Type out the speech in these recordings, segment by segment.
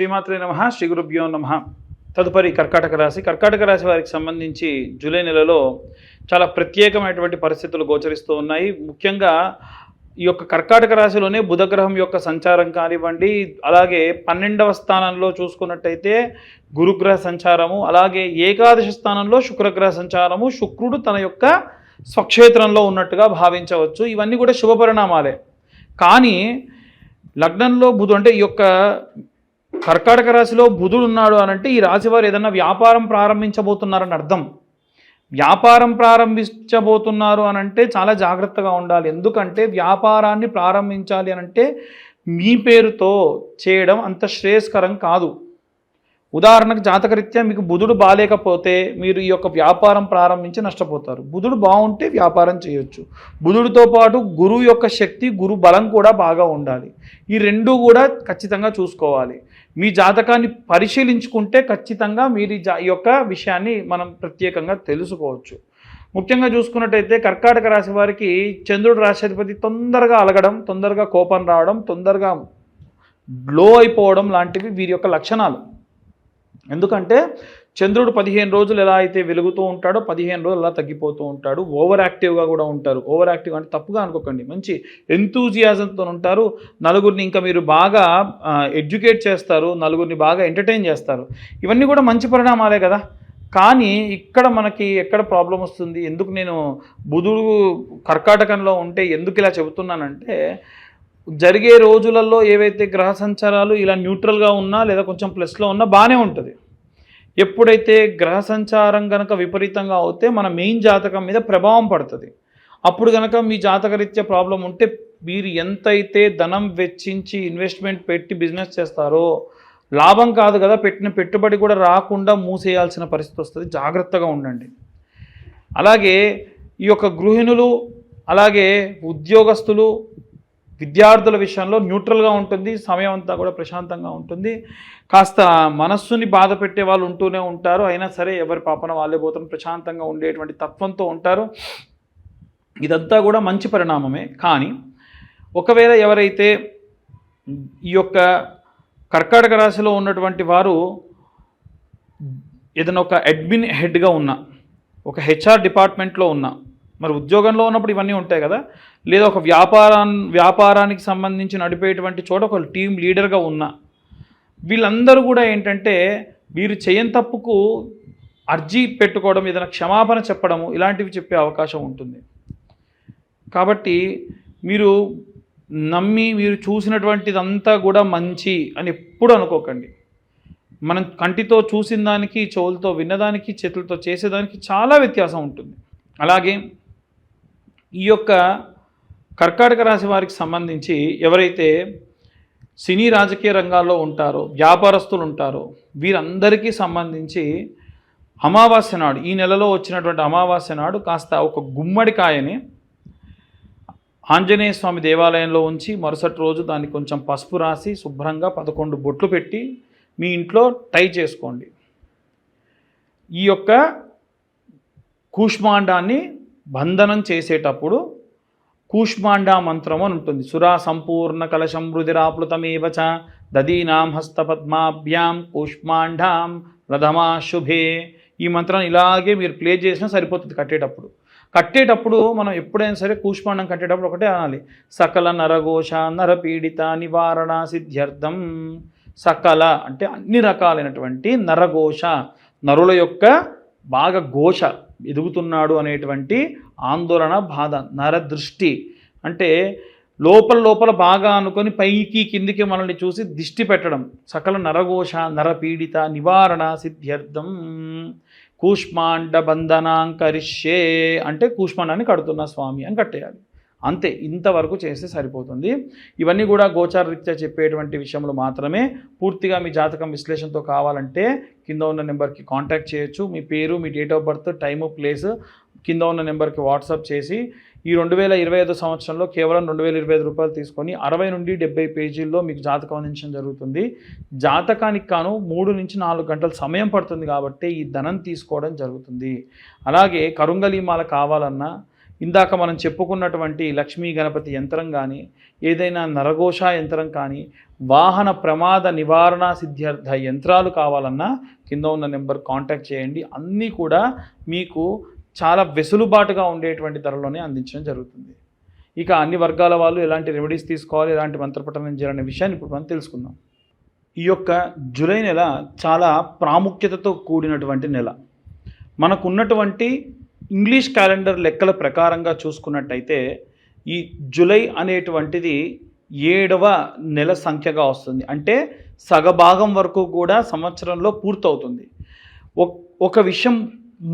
శ్రీమాత్రే నమ శ్రీ గురుభ్యో నమ. తదుపరి కర్కాటక రాశి. కర్కాటక రాశి వారికి సంబంధించి జూలై నెలలో చాలా ప్రత్యేకమైనటువంటి పరిస్థితులు గోచరిస్తూ ఉన్నాయి. ముఖ్యంగా ఈ యొక్క కర్కాటక రాశిలోనే బుధగ్రహం యొక్క సంచారం కానివ్వండి అలాగే పన్నెండవ స్థానంలో చూసుకున్నట్టయితే గురుగ్రహ సంచారము అలాగే ఏకాదశి స్థానంలో శుక్రగ్రహ సంచారము శుక్రుడు తన యొక్క స్వక్షేత్రంలో ఉన్నట్టుగా భావించవచ్చు. ఇవన్నీ కూడా శుభ పరిణామాలే. కానీ లగ్నంలో బుధుడు అంటే ఈ యొక్క కర్కాటక రాశిలో బుధుడు ఉన్నాడు అని అంటే ఈ రాశి వారు ఏదన్నా వ్యాపారం ప్రారంభించబోతున్నారని అర్థం. వ్యాపారం ప్రారంభించబోతున్నారు అని అంటే చాలా జాగ్రత్తగా ఉండాలి. ఎందుకంటే వ్యాపారాన్ని ప్రారంభించాలి అని అంటే మీ పేరుతో చేయడం అంత శ్రేయస్కరం కాదు. ఉదాహరణకు జాతకరీత్యా మీకు బుధుడు బాగాలేకపోతే మీరు ఈ యొక్క వ్యాపారం ప్రారంభించి నష్టపోతారు. బుధుడు బాగుంటే వ్యాపారం చేయొచ్చు. బుధుడితో పాటు గురువు యొక్క శక్తి గురు బలం కూడా బాగా ఉండాలి. ఈ రెండు కూడా ఖచ్చితంగా చూసుకోవాలి. మీ జాతకాన్ని పరిశీలించుకుంటే ఖచ్చితంగా మీరు ఈ జా- ఈ యొక్క విషయాన్ని మనం ప్రత్యేకంగా తెలుసుకోవచ్చు. ముఖ్యంగా చూసుకున్నట్టయితే కర్కాటక రాశి వారికి చంద్రుడు రాశాధిపతి తొందరగా అలగడం తొందరగా కోపం రావడం తొందరగా లో అయిపోవడం లాంటివి వీరి యొక్క లక్షణాలు. ఎందుకంటే చంద్రుడు పదిహేను రోజులు ఎలా అయితే వెలుగుతూ ఉంటాడో పదిహేను రోజులు అలా తగ్గిపోతూ ఉంటాడు. ఓవర్ యాక్టివ్గా కూడా ఉంటారు. ఓవర్ యాక్టివ్ అంటే తప్పుగా అనుకోకండి. మంచి ఎంతూజియాజంతో ఉంటారు. నలుగురిని ఇంకా మీరు బాగా ఎడ్యుకేట్ చేస్తారు. నలుగురిని బాగా ఎంటర్టైన్ చేస్తారు. ఇవన్నీ కూడా మంచి పరిణామాలే కదా. కానీ ఇక్కడ మనకి ఎక్కడ ప్రాబ్లం వస్తుంది? ఎందుకు నేను బుధుడు కర్కాటకంలో ఉంటే ఎందుకు ఇలా చెబుతున్నానంటే జరిగే రోజులలో ఏవైతే గ్రహ సంచారాలు ఇలా న్యూట్రల్గా ఉన్నా లేదా కొంచెం ప్లస్లో ఉన్నా బాగానే ఉంటుంది. ఎప్పుడైతే గ్రహ సంచారం కనుక విపరీతంగా అవుతే మన మెయిన్ జాతకం మీద ప్రభావం పడుతుంది. అప్పుడు కనుక మీ జాతకరీత్యా ప్రాబ్లం ఉంటే మీరు ఎంతైతే ధనం వెచ్చించి ఇన్వెస్ట్మెంట్ పెట్టి బిజినెస్ చేస్తారో లాభం కాదు కదా పెట్టిన పెట్టుబడి కూడా రాకుండా మూసేయాల్సిన పరిస్థితి వస్తుంది. జాగ్రత్తగా ఉండండి. అలాగే ఈ యొక్క గృహిణులు అలాగే ఉద్యోగస్తులు విద్యార్థుల విషయంలో న్యూట్రల్గా ఉంటుంది సమయం అంతా కూడా ప్రశాంతంగా ఉంటుంది. కాస్త మనస్సుని బాధ పెట్టే వాళ్ళు ఉంటూనే ఉంటారు. అయినా సరే ఎవరి పాపన వాళ్ళే పోతారు. ప్రశాంతంగా ఉండేటువంటి తత్వంతో ఉంటారు. ఇదంతా కూడా మంచి పరిణామమే. కానీ ఒకవేళ ఎవరైతే ఈ యొక్క కర్కాటక రాశిలో ఉన్నటువంటి వారు ఏదైనా ఒక అడ్మిన్ హెడ్గా ఉన్న ఒక హెచ్ఆర్ డిపార్ట్మెంట్లో ఉన్నా మరి ఉద్యోగంలో ఉన్నప్పుడు ఇవన్నీ ఉంటాయి కదా. లేదా ఒక వ్యాపారాన్ వ్యాపారానికి సంబంధించి నడిపేటువంటి చోట ఒక టీం లీడర్గా ఉన్నా వీళ్ళందరూ కూడా ఏంటంటే వీరు చేయని తప్పుకు అర్జీ పెట్టుకోవడం ఏదైనా క్షమాపణ చెప్పడము ఇలాంటివి చెప్పే అవకాశం ఉంటుంది. కాబట్టి మీరు నమ్మి మీరు చూసినటువంటిదంతా కూడా మంచి అని ఎప్పుడు అనుకోకండి. మనం కంటితో చూసిన దానికి చెవులతో విన్నదానికి చేతులతో చేసేదానికి చాలా వ్యత్యాసం ఉంటుంది. అలాగే ఈ యొక్క కర్కాటక రాశి వారికి సంబంధించి ఎవరైతే సినీ రాజకీయ రంగాల్లో ఉంటారో వ్యాపారస్తులు ఉంటారో వీరందరికీ సంబంధించి అమావాస్య నాడు ఈ నెలలో వచ్చినటువంటి అమావాస్య నాడు కాస్త ఒక గుమ్మడికాయని ఆంజనేయ స్వామి దేవాలయంలో ఉంచి మరుసటి రోజు దాన్ని కొంచెం పసుపు రాసి శుభ్రంగా పదకొండు బొట్లు పెట్టి మీ ఇంట్లో టై చేసుకోండి. ఈ యొక్క కూష్మాండాన్ని బంధనం చేసేటప్పుడు కూష్మాండా మంత్రం అని ఉంటుంది. సురా సంపూర్ణ కలశం రుదిరాప్లుతమేవ దదీనాం హస్తపద్మాభ్యాం కూష్మాండాం రథమా శుభే. ఈ మంత్రం ఇలాగే మీరు ప్లే చేసినా సరిపోతుంది కట్టేటప్పుడు. కట్టేటప్పుడు మనం ఎప్పుడైనా సరే కూష్మాండం కట్టేటప్పుడు ఒకటే అనాలి. సకల నరఘోష నరపీడిత నివారణ సిద్ధ్యర్థం. సకల అంటే అన్ని రకాలైనటువంటి నరఘోష నరుల యొక్క బాగా ఘోష ఎదుగుతున్నాడు అనేటువంటి ఆందోళన బాధ నరదృష్టి. అంటే లోపల లోపల బాగా అనుకొని పైకి కిందికి మనల్ని చూసి దిష్టి పెట్టడం. సకల నరఘోష నరపీడిత నివారణ సిద్ధ్యర్థం. కూష్మాండ బంధనాంకరిష్యే అంటే కూష్మాండాన్ని కడుతున్న స్వామి అని కట్టేయాలి. అంతే ఇంతవరకు చేస్తే సరిపోతుంది. ఇవన్నీ కూడా గోచారరీత్యా చెప్పేటువంటి విషయంలో మాత్రమే. పూర్తిగా మీ జాతకం విశ్లేషణతో కావాలంటే కింద ఉన్న నెంబర్కి కాంటాక్ట్ చేయొచ్చు. మీ పేరు మీ date of birth time place కింద ఉన్న నెంబర్కి వాట్సాప్ చేసి ఈ రెండు వేల ఇరవై ఐదు సంవత్సరంలో కేవలం రెండు వేల ఇరవై ఐదు రూపాయలు తీసుకొని అరవై నుండి డెబ్బై పేజీల్లో మీకు జాతకం అందించడం జరుగుతుంది. జాతకానికి కాను మూడు నుంచి నాలుగు గంటల సమయం పడుతుంది కాబట్టి ఈ ధనం తీసుకోవడం జరుగుతుంది. అలాగే కరుంగలీమాల కావాలన్నా ఇందాక మనం చెప్పుకున్నటువంటి లక్ష్మీ గణపతి యంత్రం కానీ ఏదైనా నరఘోష యంత్రం కానీ వాహన ప్రమాద నివారణ సిద్ధ్యర్థ యంత్రాలు కావాలన్నా కింద ఉన్న నెంబర్ కాంటాక్ట్ చేయండి. అన్నీ కూడా మీకు చాలా వెసులుబాటుగా ఉండేటువంటి ధరలోనే అందించడం జరుగుతుంది. ఇక అన్ని వర్గాల వాళ్ళు ఎలాంటి రెమెడీస్ తీసుకోవాలి ఎలాంటి మంత్రపఠనం చేయాలనే విషయాన్ని ఇప్పుడు మనం తెలుసుకుందాం. ఈ యొక్క జూలై నెల చాలా ప్రాముఖ్యతతో కూడినటువంటి నెల. మనకున్నటువంటి ఇంగ్లీష్ క్యాలెండర్ లెక్కల ప్రకారంగా చూసుకున్నట్టయితే ఈ జూలై అనేటువంటిది ఏడవ నెల సంఖ్యగా వస్తుంది. అంటే సగభాగం వరకు కూడా సంవత్సరంలో పూర్తవుతుంది. ఒక విషయం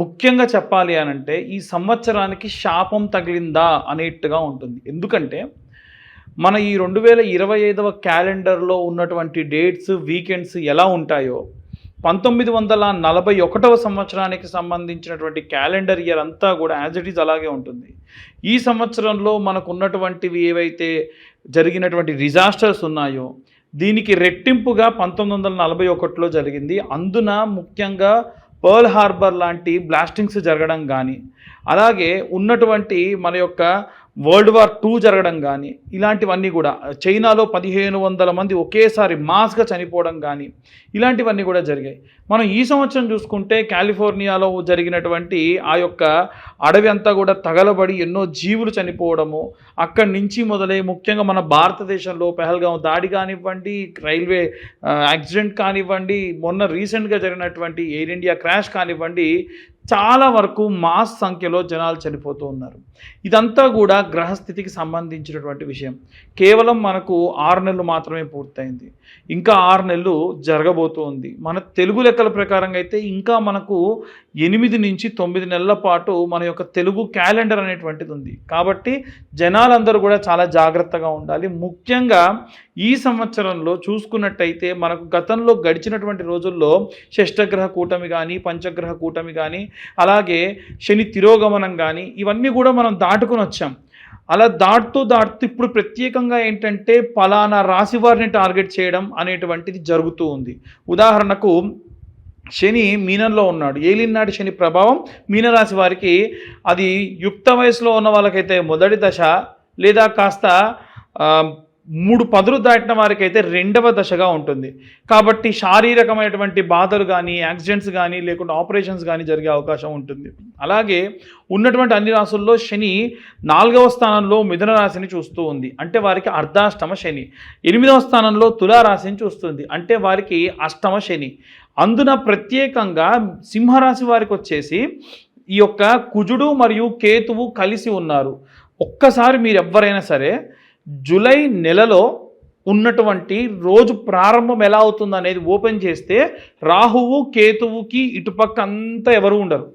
ముఖ్యంగా చెప్పాలి అనంటే ఈ సంవత్సరానికి శాపం తగిలిందా అనేట్టుగా ఉంటుంది. ఎందుకంటే మన ఈ రెండు వేల ఇరవై ఐదవ క్యాలెండర్లో ఉన్నటువంటి డేట్స్ వీకెండ్స్ ఎలా ఉంటాయో పంతొమ్మిది వందల నలభై ఒకటవ సంవత్సరానికి సంబంధించినటువంటి క్యాలెండర్ ఇయర్ అంతా కూడా యాజ్ ఇట్ ఈజ్ అలాగే ఉంటుంది. ఈ సంవత్సరంలో మనకు ఉన్నటువంటివి ఏవైతే జరిగినటువంటి డిజాస్టర్స్ ఉన్నాయో దీనికి రెట్టింపుగా పంతొమ్మిది వందల నలభై ఒకటిలో జరిగింది. అందున ముఖ్యంగా పర్ల్ హార్బర్ లాంటి బ్లాస్టింగ్స్ జరగడం కానీ అలాగే ఉన్నటువంటి మన యొక్క వరల్డ్ వార్ టూ జరగడం కానీ ఇలాంటివన్నీ కూడా చైనాలో పదిహేను వందల మంది ఒకేసారి మాస్గా చనిపోవడం కానీ ఇలాంటివన్నీ కూడా జరిగాయి. మనం ఈ సంవత్సరం చూసుకుంటే కాలిఫోర్నియాలో జరిగినటువంటి ఆ యొక్క అడవి అంతా కూడా తగలబడి ఎన్నో జీవులు చనిపోవడము అక్కడి నుంచి మొదలై ముఖ్యంగా మన భారతదేశంలో పెహల్గాం దాడి కానివ్వండి రైల్వే యాక్సిడెంట్ కానివ్వండి మొన్న రీసెంట్గా జరిగినటువంటి ఎయిర్ ఇండియా క్రాష్ కానివ్వండి చాలా వరకు మాస్ సంఖ్యలో జనాలు చనిపోతూ ఉన్నారు. ఇదంతా కూడా గ్రహస్థితికి సంబంధించినటువంటి విషయం. కేవలం మనకు ఆరు నెలలు మాత్రమే పూర్తయింది. ఇంకా ఆరు నెలలు జరగబోతూ ఉంది మన తెలుగు లెక్కల ప్రకారంగా అయితే ఇంకా మనకు ఎనిమిది నుంచి తొమ్మిది నెలల పాటు మన యొక్క తెలుగు క్యాలెండర్ అనేటువంటిది ఉంది. కాబట్టి జనాలందరూ కూడా చాలా జాగ్రత్తగా ఉండాలి. ముఖ్యంగా ఈ సంవత్సరంలో చూసుకున్నట్టయితే మనకు గతంలో గడిచినటువంటి రోజుల్లో షష్టగ్రహ కూటమి కానీ పంచగ్రహ కూటమి కానీ అలాగే శని తిరోగమనం కానీ ఇవన్నీ కూడా మనం దాటుకుని వచ్చాం. అలా దాటుతూ దాటుతూ ఇప్పుడు ప్రత్యేకంగా ఏంటంటే పలానా రాశి వారిని టార్గెట్ చేయడం అనేటువంటిది జరుగుతూ ఉంది. ఉదాహరణకు శని మీనంలో ఉన్నాడు. ఏలినాటి శని ప్రభావం మీనరాశి వారికి అది యుక్త వయసులో ఉన్న వాళ్ళకైతే మొదటి దశ లేదా కాస్త మూడు పదులు దాటిన వారికైతే రెండవ దశగా ఉంటుంది. కాబట్టి శారీరకమైనటువంటి బాధలు కానీ యాక్సిడెంట్స్ కానీ లేకుంటే ఆపరేషన్స్ కానీ జరిగే అవకాశం ఉంటుంది. అలాగే ఉన్నటువంటి అన్ని రాసుల్లో శని నాలుగవ స్థానంలో మిథున రాశిని చూస్తూ ఉంది. అంటే వారికి అర్ధాష్టమ శని. ఎనిమిదవ స్థానంలో తులా రాశిని చూస్తుంది. అంటే వారికి అష్టమ శని. అందున ప్రత్యేకంగా సింహరాశి వారికి వచ్చేసి ఈ యొక్క కుజుడు మరియు కేతువు కలిసి ఉన్నారు. ఒక్కసారి మీరు ఎవరైనా సరే జూలై నెలలో ఉన్నటువంటి రోజు ప్రారంభం ఎలా అవుతుంది అనేది ఓపెన్ చేస్తే రాహువు కేతువుకి ఇటుపక్క అంతా ఎవరు ఉండరు.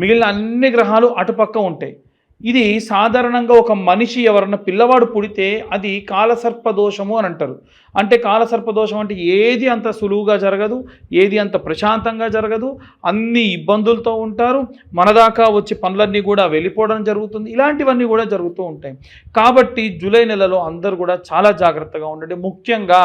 మిగిలిన అన్ని గ్రహాలు అటుపక్క ఉంటాయి. ఇది సాధారణంగా ఒక మనిషి ఎవరన్నా పిల్లవాడు పుడితే అది కాలసర్ప దోషము అని అంటారు. అంటే కాలసర్పదోషం అంటే ఏది అంత సులువుగా జరగదు ఏది అంత ప్రశాంతంగా జరగదు అన్ని ఇబ్బందులతో ఉంటారు మన దాకా వచ్చి పనులన్నీ కూడా వెళ్ళిపోవడం జరుగుతుంది ఇలాంటివన్నీ కూడా జరుగుతూ ఉంటాయి. కాబట్టి జూలై నెలలో అందరూ కూడా చాలా జాగ్రత్తగా ఉండండి. ముఖ్యంగా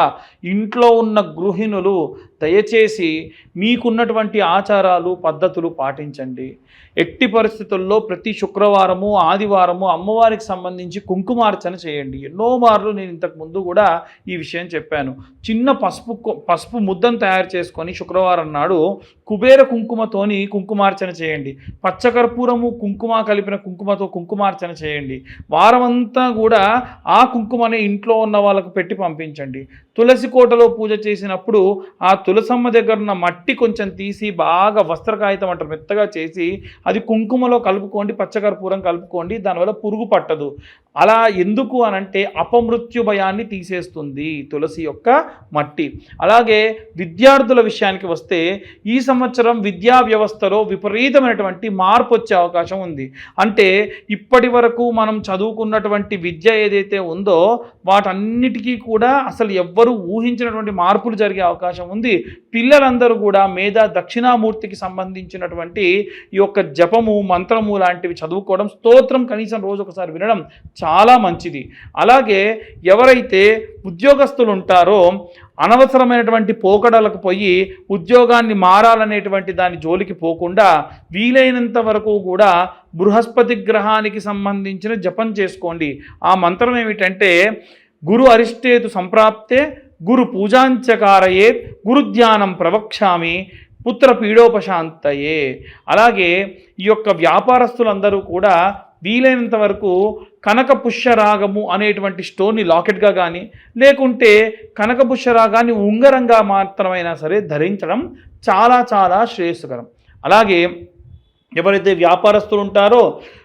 ఇంట్లో ఉన్న గృహిణులు దయచేసి మీకున్నటువంటి ఆచారాలు పద్ధతులు పాటించండి. ఎట్టి పరిస్థితుల్లో ప్రతి శుక్రవారము ఆదివారము అమ్మవారికి సంబంధించి కుంకుమార్చన చేయండి. ఎన్నో మార్లు నేను ఇంతకు ముందు కూడా ఈ విషయం చెప్పాను. చిన్న పసుపు పసుపు ముద్దను తయారు చేసుకొని శుక్రవారం నాడు కుబేర కుంకుమతోని కుంకుమార్చన చేయండి. పచ్చకర్పూరము కుంకుమ కలిపిన కుంకుమతో కుంకుమార్చన చేయండి. వారమంతా కూడా ఆ కుంకుమని ఇంట్లో ఉన్న వాళ్ళకు పెట్టి పంపించండి. తులసి కోటలో పూజ చేసినప్పుడు ఆ తులసమ్మ దగ్గర ఉన్న మట్టి కొంచెం తీసి బాగా వస్త్రకాగితం అంటారు మెత్తగా చేసి అది కుంకుమలో కలుపుకోండి పచ్చకర్పూరం కలుపుకోండి దానివల్ల పురుగు పట్టదు. అలా ఎందుకు అనంటే అపమృత్యు భయాన్ని తీసేస్తుంది తులసి యొక్క మట్టి. అలాగే విద్యార్థుల విషయానికి వస్తే ఈ సంవత్సరం విద్యా వ్యవస్థలో విపరీతమైనటువంటి మార్పు వచ్చే అవకాశం ఉంది. అంటే ఇప్పటి వరకు మనం చదువుకున్నటువంటి విద్య ఏదైతే ఉందో వాటన్నిటికీ కూడా అసలు ఎవ్వరూ ఊహించినటువంటి మార్పులు జరిగే అవకాశం ఉంది. పిల్లలందరూ కూడా మేధా దక్షిణామూర్తికి సంబంధించినటువంటి ఈ యొక్క జపము మంత్రము లాంటివి చదువుకోవడం స్తోత్రం కనీసం రోజు ఒకసారి వినడం చాలా మంచిది. అలాగే ఎవరైతే ఉద్యోగస్తులు ఉంటారో అనవసరమైనటువంటి పోకడలకు పోయి ఉద్యోగాన్ని మారాలనేటువంటి దాని జోలికి పోకుండా వీలైనంత వరకు కూడా బృహస్పతి గ్రహానికి సంబంధించిన జపం చేసుకోండి. ఆ మంత్రం ఏమిటంటే గురు అరిష్టేతు సంప్రాప్తే గురు పూజాంచకారయే గురుధ్యానం ప్రవక్ష్యామి పుత్ర పీడోపశాంతయే. అలాగే ఈ యొక్క వ్యాపారస్తులందరూ కూడా వీలైనంత వరకు కనక పుష్యరాగము అనేటువంటి స్టోన్ని లాకెట్గా కానీ లేకుంటే కనక పుష్యరాగాన్ని ఉంగరంగా మాత్రమైనా సరే ధరించడం చాలా చాలా శ్రేయస్కరం. అలాగే ఎవరైతే వ్యాపారస్తులు ఉంటారో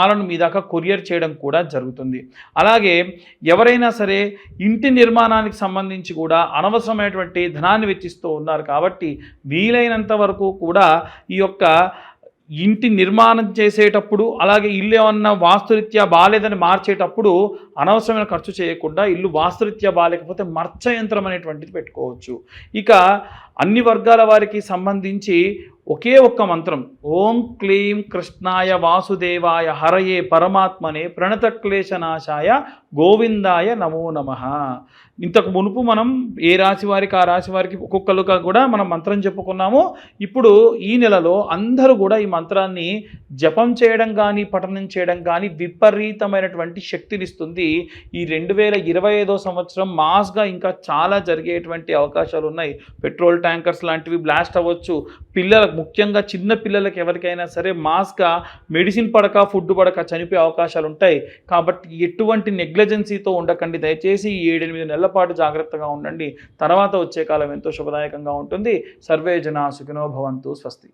మాలను మీ దాకా కొరియర్ చేయడం కూడా జరుగుతుంది. అలాగే ఎవరైనా సరే ఇంటి నిర్మాణానికి సంబంధించి కూడా అనవసరమైనటువంటి ధనాన్ని వెచ్చిస్తూ ఉన్నారు కాబట్టి వీలైనంత వరకు కూడా ఈ యొక్క ఇంటి నిర్మాణం చేసేటప్పుడు అలాగే ఇల్లు ఏమన్నా వాస్తురీత్యా బాగాలేదని మార్చేటప్పుడు అనవసరమైన ఖర్చు చేయకుండా ఇల్లు వాస్తురీత్యా బాగాలేకపోతే మర్చ యంత్రం అనేటువంటిది పెట్టుకోవచ్చు. ఇక అన్ని వర్గాల వారికి సంబంధించి ఒకే ఒక్క మంత్రం ఓం క్లీం కృష్ణాయ వాసుదేవాయ హరయే పరమాత్మనే ప్రణత క్లేశనాశాయ గోవిందాయ నమో నమ. ఇంతకు మునుపు మనం ఏ రాశి వారికి ఆ రాశి వారికి ఒక్కొక్కరుగా కూడా మనం మంత్రం చెప్పుకున్నాము. ఇప్పుడు ఈ నెలలో అందరూ కూడా ఈ మంత్రాన్ని జపం చేయడం కానీ పఠనం చేయడం కానీ విపరీతమైనటువంటి శక్తినిస్తుంది ఈ రెండు వేల ఇరవై ఐదో సంవత్సరం మాస్గా ఇంకా చాలా జరిగేటువంటి అవకాశాలు ఉన్నాయి పెట్రోల్ ట్యాంకర్స్ లాంటివి బ్లాస్ట్ అవ్వచ్చు. పిల్లలకు ముఖ్యంగా చిన్న పిల్లలకు ఎవరికైనా సరే మాస్గా మెడిసిన్ పడక ఫుడ్ పడక చనిపోయే అవకాశాలు ఉంటాయి కాబట్టి ఎటువంటి నెగ్లజెన్సీతో ఉండకండి. దయచేసి ఈ ఏడెనిమిది నెలల పాటు జాగ్రత్తగా ఉండండి. తర్వాత వచ్చే కాలం ఎంతో శుభదాయకంగా ఉంటుంది. సర్వే జనా సుఖినో భవంతు స్వస్తి.